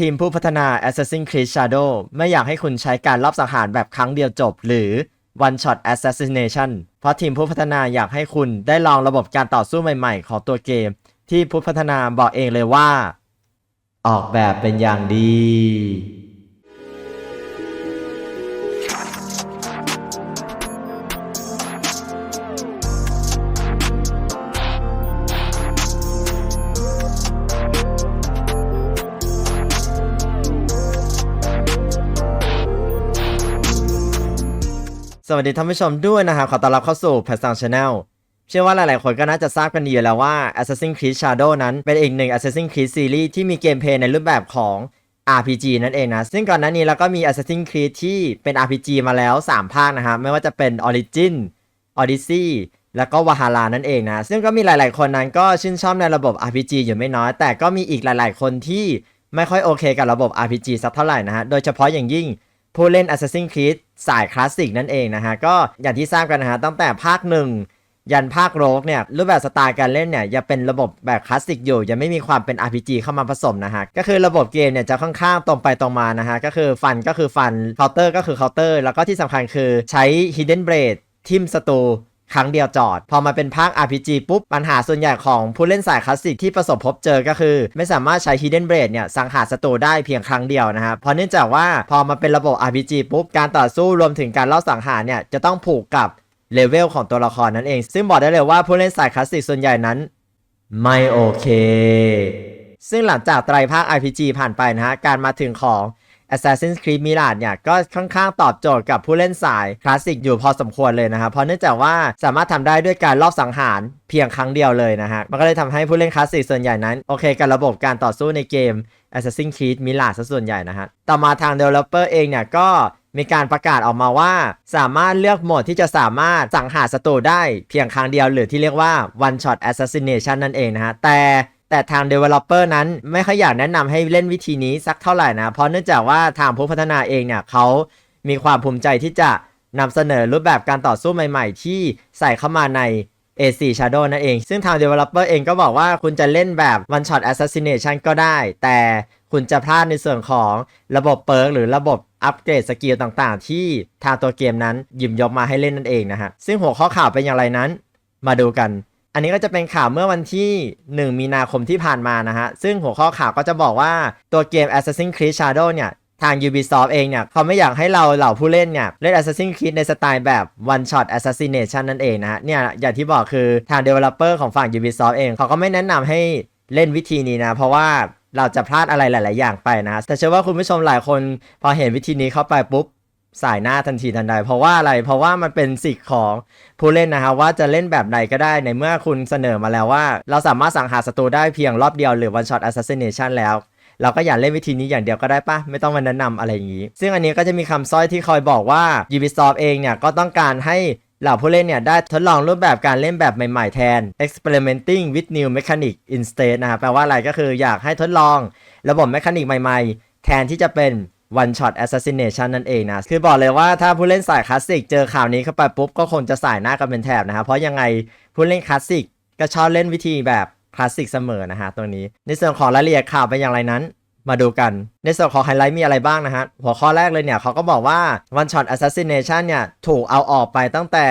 ทีมผู้พัฒนา Assassin's Creed Shadow ไม่อยากให้คุณใช้การลอบสังหารแบบครั้งเดียวจบ หรือ One Shot Assassination เพราะทีมผู้พัฒนาอยากให้คุณได้ลองระบบการต่อสู้ใหม่ๆ ของตัวเกม ที่ผู้พัฒนาบอกเองเลยว่า ออกแบบเป็นอย่างดี สวัสดีท่านผู้ชมด้วยนะครับขอต้อนรับเข้าสู่แพสซังชาแนลเชื่อว่าหลาย ๆ คนก็น่าจะทราบกันดีอยู่แล้วว่า Assassin's Creed Shadow นั้นเป็นอีกหนึ่ง Assassin's Creed ซีรีส์ที่มีเกมเพลย์ในรูปแบบของ RPG นั่นเองนะ ซึ่งก่อนหน้านี้เราก็มี Assassin's Creed ที่เป็น RPG มาแล้ว 3 ภาคนะครับไม่ว่าจะเป็น Origin Odyssey แล้วก็ Valhalla นั่นเองนะ ซึ่งก็มีหลาย ๆ คนนั้นก็ชื่นชอบในระบบ RPG อยู่ไม่น้อย แต่ก็มีอีกหลาย ๆ คนที่ไม่ค่อยโอเคกับระบบ RPG สักเท่าไหร่นะฮะ โดยเฉพาะอย่างยิ่ง ผู้เล่น Assassin's Creed สายคลาสสิกนั่นเองนะฮะ ก็อย่างที่ทราบกันนะฮะ ตั้งแต่ภาคหนึ่งยันภาคโรกเนี่ย รูปแบบสไตล์การเล่นเนี่ยยังเป็นระบบแบบคลาสสิกอยู่ ยังไม่มีความเป็น RPG เข้ามาผสมนะฮะ ก็คือระบบเกมเนี่ยจะค่อนข้างตรงไปตรงมานะฮะ ก็คือฟันก็คือฟันเคาน์เตอร์ก็คือเคาน์เตอร์แล้วก็ที่สำคัญคือใช้ Hidden Blade ทิมสตู ครั้งเดียวจอด พอมาเป็นภาค RPG ปุ๊บ ปัญหาส่วนใหญ่ของผู้เล่นสายคลาสสิกที่ประสบพบเจอก็คือ ไม่สามารถใช้ Hidden Blade เนี่ย สังหารศัตรูได้เพียงครั้งเดียวนะครับ เพราะเนื่องจากว่าพอมาเป็นระบบ RPG ปุ๊บ การต่อสู้รวมถึงการเลอบสังหารเนี่ย จะต้องผูกกับเลเวลของตัวละครนั่นเอง ซึ่งบอกได้เลยว่าผู้เล่นสายคลาสสิกส่วนใหญ่นั้น ไม่โอเคซึ่งหลังจากไตรภาค RPG ผ่านไปนะฮะ การมาถึงของ Assassin's Creed Mirage เนี่ยก็ค่อนข้างตอบโจทย์กับผู้เล่นสายคลาสสิกอยู่พอสมควรเลยนะครับเพราะเนื่องจากว่าสามารถทำได้ด้วยการลอบสังหารเพียงครั้งเดียวเลยนะฮะมันก็เลยทำให้ผู้เล่นคลาสสิกส่วนใหญ่นั้นโอเคกับระบบการต่อสู้ในเกม Assassin's Creed Mirage ซะส่วนใหญ่นะฮะต่อมาทาง Developer เองเนี่ยก็มีการประกาศออกมาว่า สามารถเลือกโหมดที่จะสามารถสังหารศัตรูได้เพียงครั้งเดียวหรือที่เรียกว่า one shot assassination นั่นเองนะฮะแต่ แต่ทาง Developer นั้นไม่ค่อยอยากแนะนำให้เล่นวิธีนี้สักเท่าไหร่นะ เพราะเนื่องจากว่าทางผู้พัฒนาเองเนี่ยเขามีความภูมิใจที่จะนำเสนอรูปแบบการต่อสู้ใหม่ๆ ที่ใส่เข้ามาใน A4 Shadow นั่นเอง ซึ่งทาง Developer เองก็บอกว่าคุณจะเล่นแบบ One Shot Assassination ก็ได้ แต่คุณจะพลาดในส่วนของระบบเปิร์กหรือระบบอัปเกรดสกิลต่างๆ ที่ทางตัวเกมนั้นหยิบยกมาให้เล่นนั่นเองนะฮะ ซึ่งหัวข้อข่าวเป็นอย่างไรนั้น มาดูกัน อันนี้ก็จะเป็นข่าวเมื่อวันที่ 1 มีนาคมที่ผ่านมานะฮะ ซึ่งหัวข้อข่าวก็จะบอกว่าตัวเกม Assassin's Creed Shadow เนี่ย ทาง Ubisoft เองเนี่ย เขาไม่อยากให้เราเหล่าผู้เล่นเนี่ย เล่น Assassin's Creed ในสไตล์แบบ one shot assassination นั่นเองนะฮะ เนี่ย อย่างที่บอกคือทาง developer ของฝั่ง Ubisoft เอง เขาก็ไม่แนะนำให้เล่นวิธีนี้นะ เพราะว่าเราจะพลาดอะไรหลาย ๆ อย่างไปนะ แต่เชื่อว่าคุณผู้ชมหลายคนพอเห็นวิธีนี้เข้าไปปุ๊บ สายหน้าทันทีทันใด เพราะว่าอะไรเพราะว่ามันเป็นสิทธิ์ของผู้เล่นนะฮะว่าจะเล่นแบบไหนก็ได้ในเมื่อคุณเสนอมาแล้วว่า เราสามารถสังหารศัตรูได้เพียงรอบเดียวหรือ one shot assassination แล้วเราก็อย่าเล่นวิธีนี้อย่างเดียวก็ได้ปะไม่ต้องมาแนะนำอะไรอย่างนี้ ซึ่งอันนี้ก็จะมีคำสร้อยที่คอยบอกว่า Ubisoft เองเนี่ยก็ต้องการให้เหล่าผู้เล่นเนี่ยได้ทดลองรูปแบบการเล่นแบบใหม่ ๆ แทน experimenting with new mechanic instead นะครับแปลว่าอะไรก็คืออยากให้ทดลอง ระบบแมคานิกใหม่ ๆ แทนที่จะเป็น one shot assassination นั่นเองนะ คือบอกเลยว่าถ้าผู้เล่นสายคลาสสิกเจอข่าวนี้เข้าไปปุ๊บ ก็คงจะสายหน้ากันเป็นแถบนะครับเพราะยังไงผู้เล่นคลาสสิกก็ชอบเล่นวิธีแบบคลาสสิกเสมอนะฮะตรงนี้ ในส่วนของรายละเอียดข่าวเป็นอย่างไรนั้นมาดูกัน ในส่วนของไฮไลท์มีอะไรบ้างนะฮะ หัวข้อแรกเลยเนี่ยเขาก็บอกว่า one shot assassination เนี่ย ถูกเอาออกไปตั้งแต่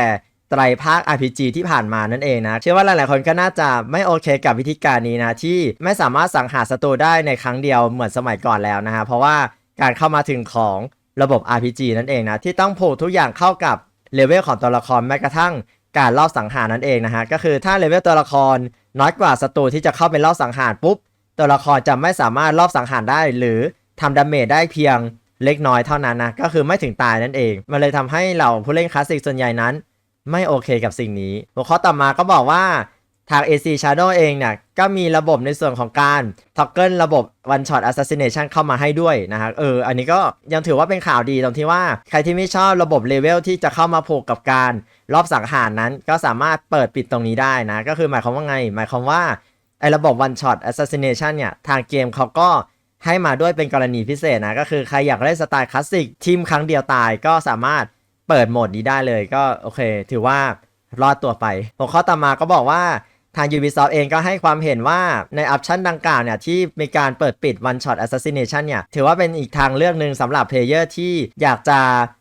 ไตรภาค RPG ที่ผ่านมานั่นเองนะ เชื่อว่าหลาย ๆ คนก็น่าจะไม่โอเคกับวิธีการนี้นะ ที่ไม่สามารถสังหารศัตรูได้ในครั้งเดียวเหมือนสมัยก่อนแล้วนะฮะ เพราะว่า การเข้ามาถึงของระบบ RPG นั่นเองนะที่ต้องผูกทุกอย่างเข้ากับเลเวลของตัวละครแม้กระทั่งการลอบสังหารนั่นเองนะฮะก็คือถ้าเลเวลตัวละครน้อยกว่าศัตรูที่จะเข้าไปลอบสังหารปุ๊บตัวละครจะไม่สามารถลอบสังหารได้ หรือทำดาเมจได้เพียงเล็กน้อยเท่านั้นนะก็คือไม่ถึงตายนั่นเอง มันเลยทำให้เหล่าผู้เล่นคลาสสิกส่วนใหญ่นั้น ไม่โอเคกับสิ่งนี้หัวข้อต่อมาก็บอกว่า ทาง AC Shadow เองเนี่ยก็มีระบบในส่วนของการท็อกเกิลระบบ One Shot Assassination เข้ามาให้ด้วยนะฮะเอออันนี้ก็ยังถือว่าเป็นข่าวดีตรงที่ว่าใครที่ไม่ชอบระบบเลเวลที่จะเข้ามาผูกกับการรอบสังหารนั้น ก็สามารถเปิดปิดตรงนี้ได้นะ ก็คือหมายความว่าไง หมายความว่าไอ้ระบบ One Shot Assassination เนี่ย ทางเกมเขาก็ให้มาด้วยเป็นกรณีพิเศษนะ ก็คือใครอยากเล่นสไตล์คลาสสิกทีมครั้งเดียวตายก็สามารถเปิดโหมดนี้ได้เลยก็โอเค ถือว่ารอดตัวไป หัวข้อต่อมาก็บอกว่า ทาง Ubisoft เองก็ให้ความเห็นว่าในออปชันดังกล่าวเนี่ย ที่มีการเปิดปิด One Shot Assassination เนี่ย ถือว่าเป็นอีกทางเลือกหนึ่งสำหรับเพลเยอร์ที่อยากจะ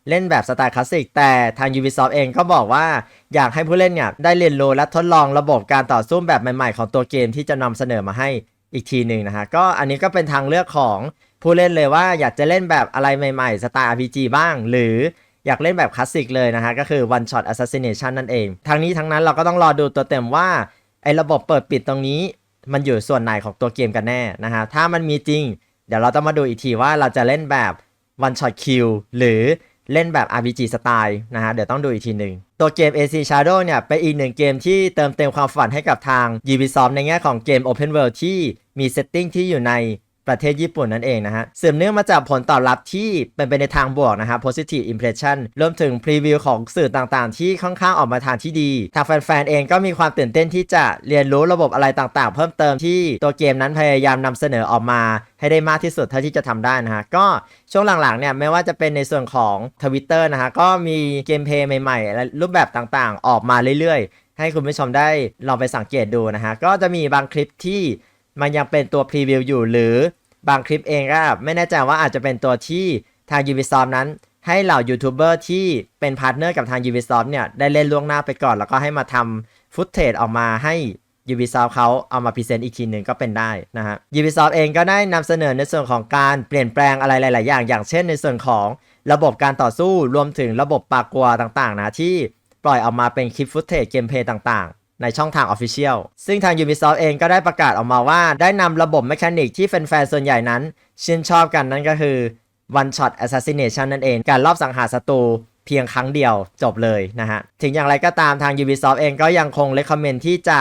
เล่นแบบสไตล์คลาสสิกแต่ทาง Ubisoft เองก็บอกว่าอยากให้ผู้เล่นเนี่ย ได้เรียนรู้และทดลองระบบการต่อสู้แบบใหม่ๆ ของตัวเกมที่จะนำเสนอมาให้อีกทีหนึ่งนะฮะก็อันนี้ก็เป็นทางเลือกของผู้เล่นเลยว่าอยากจะเล่นแบบอะไรใหม่ๆสไตล์ RPG บ้าง หรืออยากเล่นแบบคลาสสิกเลยนะฮะก็คือ One Shot Assassination นั่นเองทั้งนี้ทั้งนั้นเราก็ต้องรอดูตัวเต็มว่า ไอ้ระบบเปิดปิดตรงนี้ มันอยู่ส่วนไหนของตัวเกมกันแน่นะฮะถ้ามันมีจริง เดี๋ยวเราต้องมาดูอีกทีว่าเราจะเล่นแบบ one shot kill หรือเล่นแบบ RPG สไตล์นะฮะเดี๋ยวต้องดูอีกทีหนึ่งตัวเกม AC Shadow เนี่ยเป็นอีกหนึ่งเกมที่เติมเต็มความฝันให้กับทาง Ubisoft ในแง่ของเกม Open World ที่มีเซตติ้งที่อยู่ใน ประเทศญี่ปุ่นนั่นเองนะฮะสืบเนื่องมาจากผลตอบรับที่เป็นไปในทางบวกนะฮะ positive impression รวมถึงพรีวิวของสื่อต่างๆ ที่ค่อนข้างออกมาทางที่ดี ทางแฟนๆ เองก็มีความตื่นเต้นที่จะเรียนรู้ระบบอะไรต่างๆ เพิ่มเติมที่ตัวเกมนั้นพยายามนำเสนอออกมาให้ได้มากที่สุดเท่าที่จะทำได้นะฮะ ก็ช่วงหลังๆ เนี่ยไม่ว่าจะเป็นในส่วนของ Twitter นะฮะก็มีเกมเพลย์ใหม่ๆและรูปแบบต่างๆ ออกมาเรื่อยๆ ให้คุณผู้ชมได้ลองไปสังเกตดูนะฮะก็จะมีบางคลิปที่ มันยังเป็นตัวพรีวิวอยู่ หรือบางคลิปเองก็ไม่แน่ใจว่าอาจจะเป็นตัวที่ทาง Ubisoft นั้น ให้เหล่ายูทูบเบอร์ที่เป็นพาร์ทเนอร์กับทาง Ubisoft เนี่ยได้เล่นล่วงหน้าไปก่อน แล้วก็ให้มาทำฟุตเทจออกมาให้ Ubisoft เขาเอามาพรีเซนต์อีกทีหนึ่งก็เป็นได้นะฮะ Ubisoft เองก็ได้นำเสนอในส่วนของการเปลี่ยนแปลงอะไรหลาย ๆ อย่าง อย่างเช่นในส่วนของระบบการต่อสู้รวมถึงระบบปากกัวต่าง ๆ นะที่ปล่อยออกมาเป็นคลิปฟุตเทจเกมเพย์ต่าง ๆ ในช่องทาง Official ซึ่งทาง Ubisoft เองก็ได้ประกาศออกมาว่าได้นำระบบแมคานิกที่แฟนๆส่วนใหญ่นั้น ชื่นชอบกันนั่นก็คือ One Shot Assassination นั่นเอง การรอบสังหารศัตรูเพียงครั้งเดียวจบเลยนะฮะ ถึงอย่างไรก็ตามทาง Ubisoft เองก็ยังคง recommend ที่จะ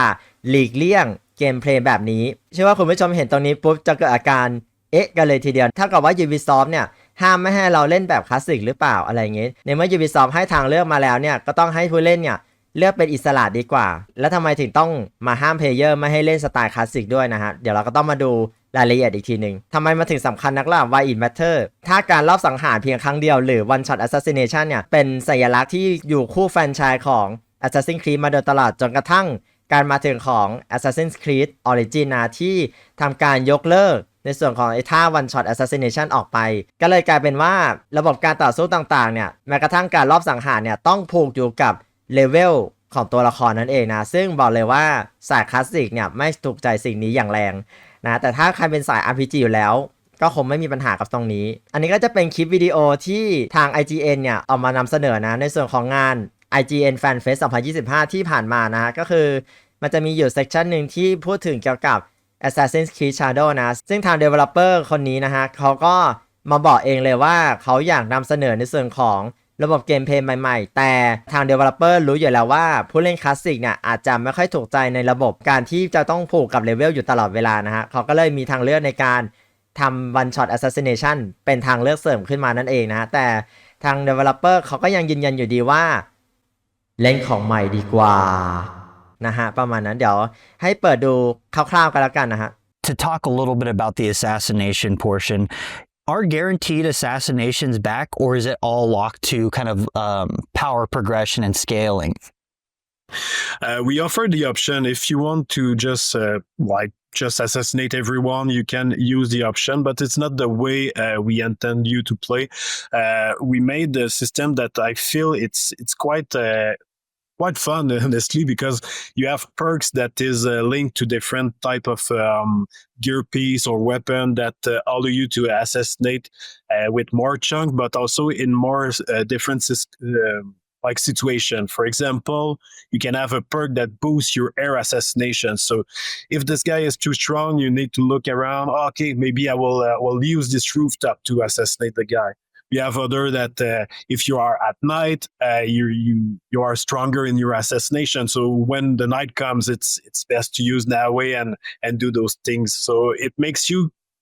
หลีกเลี่ยงเกมเพลย์แบบนี้เชื่อว่าคุณผู้ชมเห็นตรงนี้ปุ๊บจะเกิดอาการเอ๊ะกันเลยทีเดียวถ้ากับว่า Ubisoft เนี่ยห้ามไม่ให้เราเล่นแบบคลาสสิกหรือเปล่าอะไรอย่างงี้ในเมื่อ Ubisoft ให้ทางเลือกมาแล้วเนี่ยก็ต้องให้ผู้เล่นเนี่ย เลือกเป็นอิสระดีกว่า แล้วทำไมถึงต้องมาห้ามเพลเยอร์ไม่ให้เล่นสไตล์คลาสสิกด้วยนะฮะ เดี๋ยวเราก็ต้องมาดูรายละเอียดอีกทีหนึ่งทำไมมาถึงสำคัญนักล่ะ Why it matter ถ้าการรอบสังหารเพียงครั้งเดียวหรือ one shot assassination เนี่ย เป็นสัญลักษณ์ที่อยู่คู่แฟนชส์ของ Assassin's Creed มาโดยตลอดจนกระทั่ง การมาถึงของ Assassin's Creed Origin นะที่ทำการยกเลิกในส่วนของไอ้ท่า one shot assassination ออกไป ก็เลยกลายเป็นว่าระบบการต่อสู้ต่างๆเนี่ยแม้กระทั่งการรอบสังหารเนี่ยต้องผูกอยู่กับ เลเวลของตัวละครนั่นเองนะ ซึ่งบอกเลยว่าสายคลาสสิกเนี่ยไม่ถูกใจสิ่งนี้อย่างแรงนะ แต่ถ้าใครเป็นสาย RPG อยู่แล้ว ก็คงไม่มีปัญหากับตรงนี้ อันนี้ก็จะเป็นคลิปวิดีโอที่ทาง IGN เนี่ยเอามานำเสนอนะ ในส่วนของงาน IGN Fan Fest 2025 ที่ผ่านมานะฮะ ก็คือมันจะมีอยู่เซกชันหนึ่งที่พูดถึงเกี่ยวกับ Assassin's Creed Shadow นะ ซึ่งทาง Developer คนนี้นะฮะเขาก็มาบอกเองเลยว่าเขาอยากนำเสนอในส่วนของ ระบบเกมเพลย์ใหม่ๆ แต่ทาง Developer รู้อยู่แล้วว่าผู้เล่นคลาสสิกเนี่ยอาจจะไม่ค่อยถูกใจในระบบการที่จะต้องผูกกับเลเวลอยู่ตลอดเวลานะฮะเขาก็เลยมีทางเลือกในการทำ one shot assassination เป็นทางเลือกเสริมขึ้นมานั่นเองนะฮะแต่ทาง Developer เขาก็ยังยืนยันอยู่ดีว่า เล่นของใหม่ดีกว่านะฮะประมาณนั้นเดี๋ยวให้เปิดดูคร่าวๆกันแล้วกันนะฮะ to talk a little bit about the assassination portion. Are guaranteed assassinations back, or is it all locked to kind of um, power progression and scaling? Uh, we offer the option if you want to just uh, like just assassinate everyone, you can use the option, but it's not the way uh, we intend you to play. Uh, we made the system that I feel it's it's quite uh, quite fun honestly because you have perks that is uh, linked to different type of um, gear piece or weapon that uh, allow you to assassinate uh, with more chunk, but also in more uh, different uh, like situation. For example, you can have a perk that boosts your air assassination. So if this guy is too strong, you need to look around. "Oh, okay, maybe I will uh, will use this rooftop to assassinate the guy. You have other that uh, if you are at night, uh, you you you are stronger in your assassination. So when the night comes, it's it's best to use that way and and do those things. So it makes you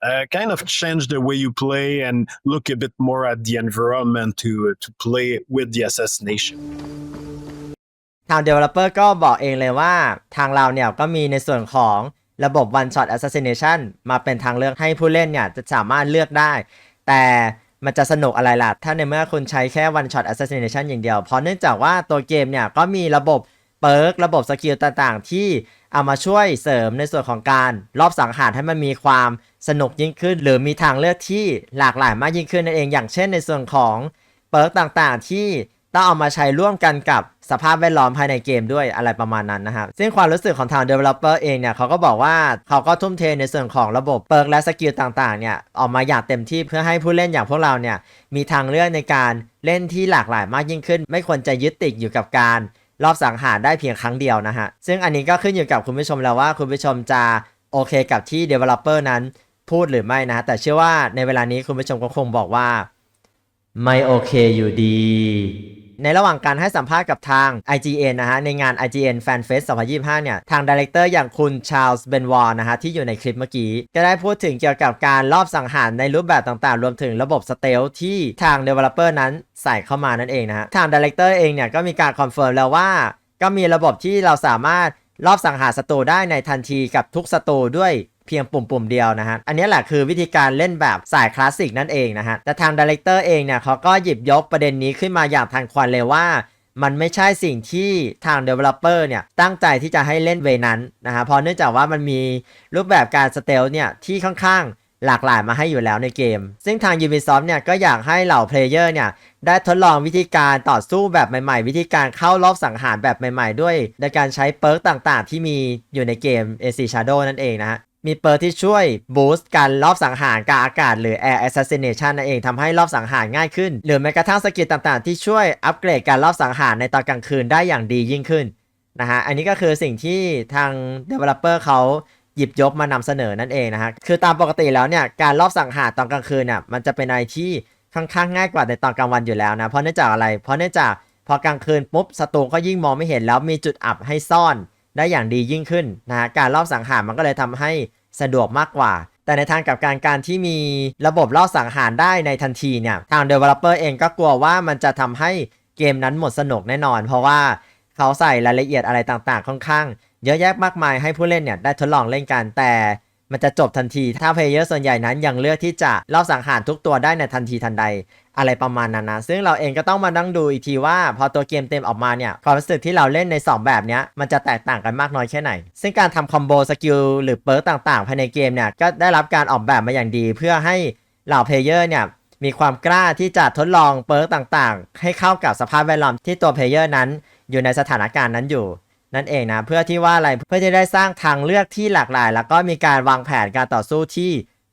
uh, kind of change the way you play and look a bit more at the environment to to play with the assassination. ทาง Developer ก็บอกเองเลยว่าทางเราเนี่ยก็มีในส่วนของระบบ One Shot Assassination มาเป็นทางเลือกให้ผู้เล่นเนี่ยจะสามารถเลือกได้ แต่ มันจะสนุกอะไรล่ะ ถ้าในเมื่อคุณใช้แค่ One Shot Assassination อย่างเดียว เพราะเนื่องจากว่าตัวเกมเนี่ยก็มีระบบเปิร์กระบบสกิลต่างๆ ที่เอามาช่วยเสริมในส่วนของการรอบสังหารให้มันมีความสนุกยิ่งขึ้น หรือมีทางเลือกที่หลากหลายมากยิ่งขึ้นนั่นเอง อย่างเช่นในส่วนของเปิร์กต่างๆ ที่ ต้องเอามาใช้ร่วมกันกับสภาพแวดล้อมภายในเกมด้วยอะไรประมาณนั้นนะครับ ซึ่งความรู้สึกของทาง developer เองเนี่ยเขาก็บอกว่าเขาก็ทุ่มเทในส่วนของระบบเปิร์กและสกิลต่างๆเนี่ยออกมาอย่างเต็มที่เพื่อให้ผู้เล่นอย่างพวกเราเนี่ยมีทางเลือกในการเล่นที่หลากหลายมากยิ่งขึ้น ไม่ควรจะยึดติดอยู่กับการรอบสังหารได้เพียงครั้งเดียวนะฮะ ซึ่งอันนี้ก็ขึ้นอยู่กับคุณผู้ชมแล้วว่าคุณผู้ชมจะโอเคกับที่ developer นั้นพูดหรือไม่นะ แต่เชื่อว่าในเวลานี้คุณผู้ชมก็คงบอกว่า ไม่โอเคอยู่ดี ในระหว่างการให้สัมภาษณ์กับทาง IGN นะฮะ ในงาน IGN Fan Fest 2025 เนี่ย ทางดีเลกเตอร์อย่างคุณชาร์ลส์เบนวอร์นะฮะ ที่อยู่ในคลิปเมื่อกี้ ก็ได้พูดถึงเกี่ยวกับการรอบสังหารในรูปแบบต่างๆ รวมถึงระบบสเตลที่ทาง Developer นั้นใส่เข้ามานั่นเองนะฮะ ทางดีเลกเตอร์เองเนี่ย ก็มีการคอนเฟิร์มแล้วว่า ก็มีระบบที่เราสามารถรอบสังหารศัตรูได้ในทันทีกับทุกศัตรูด้วย พียงปุ่มๆเดียวนะฮะ อันนี้แหละคือวิธีการเล่นแบบสายคลาสสิกนั่นเองนะฮะ แต่ทางดีเลกเตอร์เองเนี่ยเขาก็หยิบยกประเด็นนี้ขึ้นมาอย่างทันควันเลยว่ามันไม่ใช่สิ่งที่ทาง Developer เนี่ยตั้งใจที่จะให้เล่นเวนั้นนะฮะเพราะเนื่องจากว่ามันมีรูปแบบการสเตลเนี่ยที่ค่อนข้างหลากหลายมาให้อยู่แล้วในเกม ซึ่งทาง Ubisoft เนี่ยก็อยากให้เหล่าเพลเยอร์เนี่ยได้ทดลองวิธีการต่อสู้แบบใหม่ๆ วิธีการเข้ารอบสังหารแบบใหม่ๆ ด้วย ในการใช้เปิร์กต่างๆ ที่มีอยู่ในเกม AC Shadow นั่นเองนะฮะ มีเปิร์ที่ช่วยบูสต์การรอบสังหารกางอากาศหรือ Air Assassination นั่นเองทำให้รอบสังหารง่ายขึ้น หรือแม้กระทั่งสกิลต่างๆ ที่ช่วยอัปเกรดการรอบสังหารในตอนกลางคืนได้อย่างดียิ่งขึ้นนะฮะอันนี้ก็คือสิ่งที่ทาง Developer เขาหยิบยกมานำเสนอนั่นเองนะฮะคือตามปกติแล้วเนี่ยการรอบสังหารตอนกลางคืนเนี่ยมันจะเป็นอะไรที่ค่อนข้างง่ายกว่าในตอนกลางวันอยู่แล้วนะเพราะเนื่องจากอะไรเพราะเนื่องจากพอกลางคืนปุ๊บศัตรูก็ยิ่งมองไม่เห็นแล้วมีจุดอับให้ซ่อน ได้อย่างดียิ่งขึ้นนะฮะการรอบสังหารมันก็เลยทำให้สะดวกมากกว่า แต่ในทางกับการการที่มีระบบล่อสังหารได้ในทันทีเนี่ยทาง Developer เองก็กลัวว่ามันจะทำให้เกมนั้นหมดสนุกแน่นอน เพราะว่าเขาใส่รายละเอียดอะไรต่างๆ ค่อนข้าง เยอะแยะมากมายให้ผู้เล่นเนี่ยได้ทดลองเล่นกันแต่มันจะจบทันที ถ้าเพลเยอร์ส่วนใหญ่นั้นยังเลือกที่จะล่อสังหารทุกตัวได้ในทันทีทันใด อะไรประมาณนั้นนะซึ่งเราเองก็ต้องมานั่งดูอีกทีว่า พอตัวเกมเต็มออกมาเนี่ยความรู้สึกที่เราเล่นใน 2 แบบเนี้ยมันจะแตกต่างกันมากน้อยแค่ไหน ซึ่งการทำคอมโบสกิลหรือเปิร์กต่างๆภายในเกมเนี่ยก็ได้รับการออกแบบมาอย่างดี เพื่อให้เหล่าเพลเยอร์เนี่ยมีความกล้าที่จะทดลองเปิร์กต่างๆ ให้เข้ากับสภาพแวดล้อมที่ตัวเพลเยอร์นั้น อยู่ในสถานการณ์นั้นอยู่นั่นเองนะเพื่อที่ว่าอะไรเพื่อจะได้สร้างทางเลือกที่หลากหลาย แล้วก็มีการวางแผนการต่อสู้ที่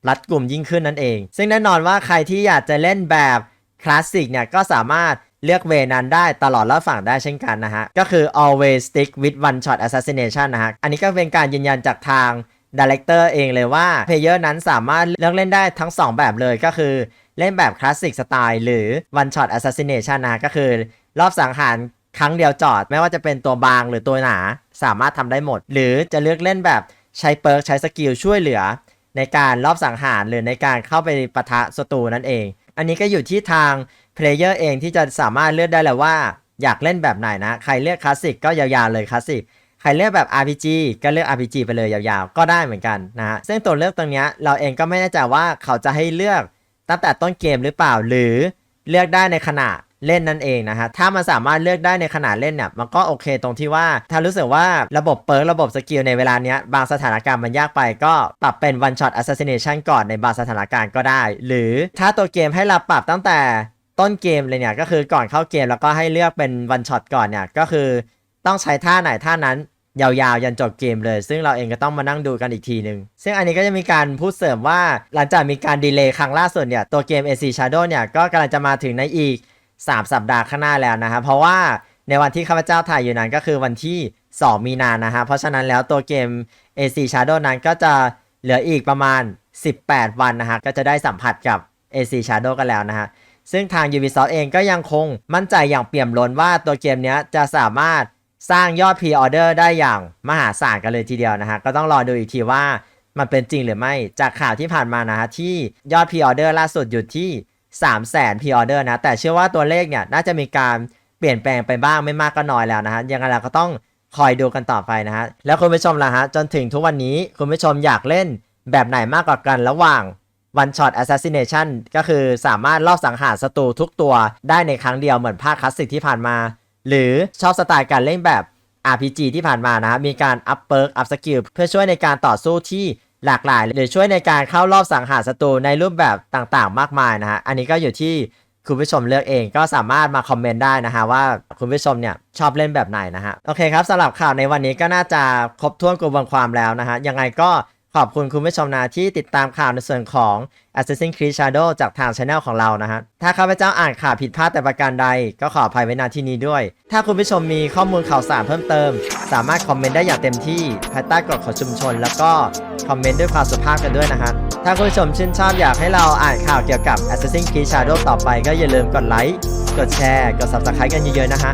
รัดกลุ่มยิ่งขึ้นนั่นเอง ซึ่งแน่นอนว่าใครที่อยากจะเล่นแบบคลาสสิกเนี่ยก็สามารถเลือกเวนั้นได้ตลอดรอบฝั่งได้เช่นกันนะฮะ ก็คือ always stick with one shot assassination นะฮะ อันนี้ก็เป็นการยืนยันจากทาง Director เองเลยว่าเพลเยอร์นั้นสามารถเลือกเล่นได้ทั้ง 2 แบบเลยก็คือเล่นแบบคลาสสิกสไตล์หรือ one shot assassination นะะก็คือรอบสังหารครั้งเดียวจอด ไม่ว่าจะเป็นตัวบางหรือตัวหนา สามารถทำได้หมด หรือจะเลือกเล่นแบบใช้เปิร์กใช้สกิลช่วยเหลือ ในการรอบสังหารหรือในการเข้าไปปะทะศัตรูนั่นเอง อันนี้ก็อยู่ที่ทางเพลเยอร์เองที่จะสามารถเลือกได้แหละว่าอยากเล่นแบบไหนนะ ใครเลือกคลาสสิกก็ยาวๆเลยคลาสสิกใครเลือกแบบ RPG ก็เลือก RPG ไปเลยยาวๆ ก็ได้เหมือนกันนะฮะซึ่งตัวเลือกตรงนี้เราเองก็ไม่แน่ใจว่าเขาจะให้เลือกตั้งแต่ต้นเกมหรือเปล่าหรือเลือกได้ในขณะ เล่นนั่นเองนะฮะ ถ้ามันสามารถเลือกได้ในขณะเล่นเนี่ย มันก็โอเคตรงที่ว่า ถ้ารู้สึกว่าระบบเปิร์กระบบสกิลในเวลาเนี้ย บางสถานการณ์มันยากไป ก็ปรับเป็น one shot assassination ก่อนในบางสถานการณ์ก็ได้ หรือถ้าตัวเกมให้เราปรับตั้งแต่ต้นเกมเลยเนี่ย ก็คือก่อนเข้าเกมแล้วก็ให้เลือกเป็น one shot ก่อนเนี่ย ก็คือต้องใช้ท่าไหนท่านั้นยาวๆ ยันจบเกมเลย ซึ่งเราเองก็ต้องมานั่งดูกันอีกทีหนึ่งซึ่งอันนี้ก็จะมีการพูดเสริมว่าหลังจากมีการดีเลย์ครั้งล่าสุดเนี่ย ตัวเกม AC Shadow เนี่ย ก็กำลังจะมาถึงในอีก 3 สัปดาห์ข้างหน้าแล้วนะครับเพราะว่าในวันที่ข้าพเจ้าถ่ายอยู่นั้นก็คือวันที่ 2 มีนานะฮะเพราะฉะนั้นแล้วตัวเกม AC Shadow นั้นก็จะเหลืออีกประมาณ 18 วันนะฮะก็จะได้สัมผัสกับ AC Shadow กันแล้วนะฮะซึ่งทาง Ubisoft เองก็ยังคงมั่นใจอย่างเปี่ยมล้นว่าตัวเกมนี้จะสามารถสร้างยอด Pre-order ได้อย่างมหาศาลกันเลยทีเดียวนะฮะก็ต้องรอดูอีกทีว่ามันเป็นจริงหรือไม่จากข่าวที่ผ่านมานะฮะที่ยอด Pre-order ล่าสุดอยู่ที่ 3 0 0 0 0 0 Pre-order นะ แต่เชื่อว่าตัวเลขเนี่ยน่าจะมีการเปลี่ยนแปลงไปบ้างไม่มากก็น้อยแล้วนะฮะ ยังไงเราก็ต้องคอยดูกันต่อไปนะฮะ แล้วคุณผู้ชมล่ะฮะ จนถึงทุกวันนี้คุณผู้ชมอยากเล่นแบบไหนมากกว่ากันระหว่าง one shot assassination ก็คือสามารถลอบสังหารศัตรูทุกตัวได้ในครั้งเดียวเหมือนภาคคลาสสิกที่ผ่านมา หรือชอบสไตล์การเล่นแบบ RPG ที่ผ่านมานะฮะมีการอัพเปิร์กอัพสกิลเพื่อช่วยในการต่อสู้ที่ หลากหลายหรือช่วยในการเข้ารอบสังหารศัตรูในรูปแบบต่างๆ มากมายนะฮะอันนี้ก็อยู่ที่คุณผู้ชมเลือกเองก็สามารถมาคอมเมนต์ได้นะฮะว่าคุณผู้ชมเนี่ยชอบเล่นแบบไหนนะฮะโอเคครับสำหรับข่าวในวันนี้ก็น่าจะครบถ้วนกระบวนความแล้วนะฮะยังไงก็ ขอบคุณคุณผู้ชมนะที่ติดตามข่าวในส่วนของ Assassin's Creed Shadow จากทางช anel ของเรานะฮะ ถ้าข้าพเจ้าอ่านข่าวผิดพลาดแต่ประการใด ก็ขออภัยไว้ณที่นี้ด้วย ถ้าคุณผู้ชมมีข้อมูลข่าวสารเพิ่มเติม สามารถคอมเมนต์ได้อย่างเต็มที่ภายใต้กฎของชุมชน แล้วก็คอมเมนต์ด้วยความสุภาพกันด้วยนะฮะ ถ้าคุณผู้ชมชื่นชอบอยากให้เราอ่านข่าวเกี่ยวกับ Assassin's Creed Shadow ต่อไปก็อย่าลืมกดไลค์ กดแชร์ กด Subscribe กันเยอะๆนะฮะ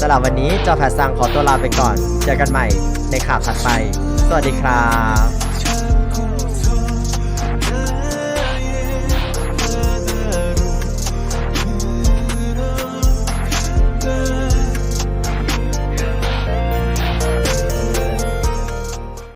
สำหรับวันนี้จอแพทซังขอตัวลาไปก่อน เจอกันใหม่ในข่าวถัดไป สวัสดีครับ